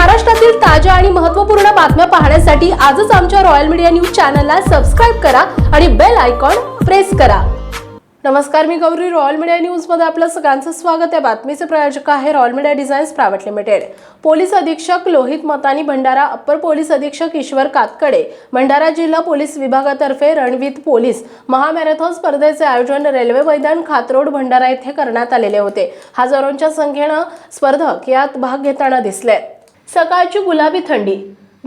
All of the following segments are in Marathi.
महाराष्ट्रातील ताज्या आणि महत्त्वपूर्ण बातम्या पाहण्यासाठी आजच आमच्या रॉयल मीडिया न्यूज चॅनलला सबस्क्राईब करा आणि बेल आयकॉन प्रेस करा. नमस्कार मी गौरी. रॉयल मीडिया न्यूजमध्ये आपलं सगळ्यांचं स्वागत. आहे बातमीचे प्रायोजक आहे royal media designs private limited police अधीक्षक लोहित मतानी भंडारा अप्पर पोलीस अधीक्षक ईश्वर कातकडे भंडारा जिल्हा पोलीस विभागातर्फे रणवीत पोलीस महामॅरेथॉन स्पर्धेचे आयोजन रेल्वे मैदान खातरोड भंडारा येथे करण्यात आलेले होते. हजारोंच्या संख्येनं स्पर्धक यात भाग घेताना दिसले सकाळची गुलाबी थंडी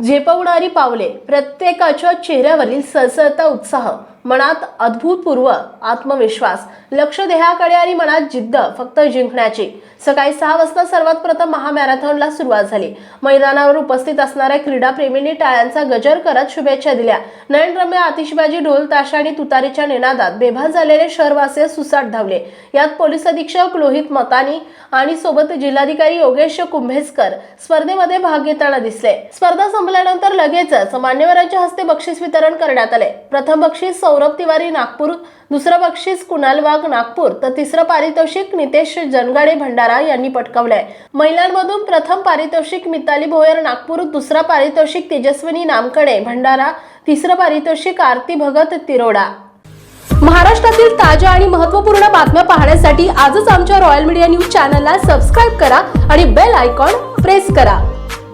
झेपवणारी पावले प्रत्येकाच्या चेहऱ्यावरील सळसळता उत्साह. मनात अद्भुतपूर्व आत्मविश्वास लक्ष देहाकडे आणि मनात जिद्द फक्त जिंकण्याची. सकाळी सहा वाजता सर्वात प्रथम महामॅरेथॉनला सुरुवात झाली. मैदानावर उपस्थित असणाऱ्या क्रीडाप्रेमींनी टाळ्यांचा गजर करत शुभेच्छा दिल्या. नयनरम्य आतिषबाजी ढोल ताशा आणि तुतारीच्या निनादात बेभान झालेले शहरवासी सुसाट धावले. यात पोलीस अधीक्षक लोहित मतानी आणि सोबत जिल्हाधिकारी योगेश कुंभेजकर स्पर्धेमध्ये भाग घेताना दिसले. स्पर्धा संपल्यानंतर लगेचच मान्यवरांच्या हस्ते बक्षीस वितरण करण्यात आले. प्रथम बक्षीस सौरभ तिवारी नागपूर दुसरं बक्षीस कुणाल वाघ नागपूर तर तिसरं पारितोषिक नितेश जनगाडे भंडारा यांनी पटकावलंय. महिलांमधून प्रथम पारितोषिक मिताली भोयर नागपूर दुसरा पारितोषिक तेजस्विनी नामकडे भंडारा तिसरं पारितोषिक आरती भगत तिरोडा. महाराष्ट्रातील ताज्या आणि महत्त्वपूर्ण बातम्या पाहण्यासाठी आजच आमच्या रॉयल मीडिया न्यूज चॅनलला सबस्क्राईब करा आणि बेल आयकॉन प्रेस करा.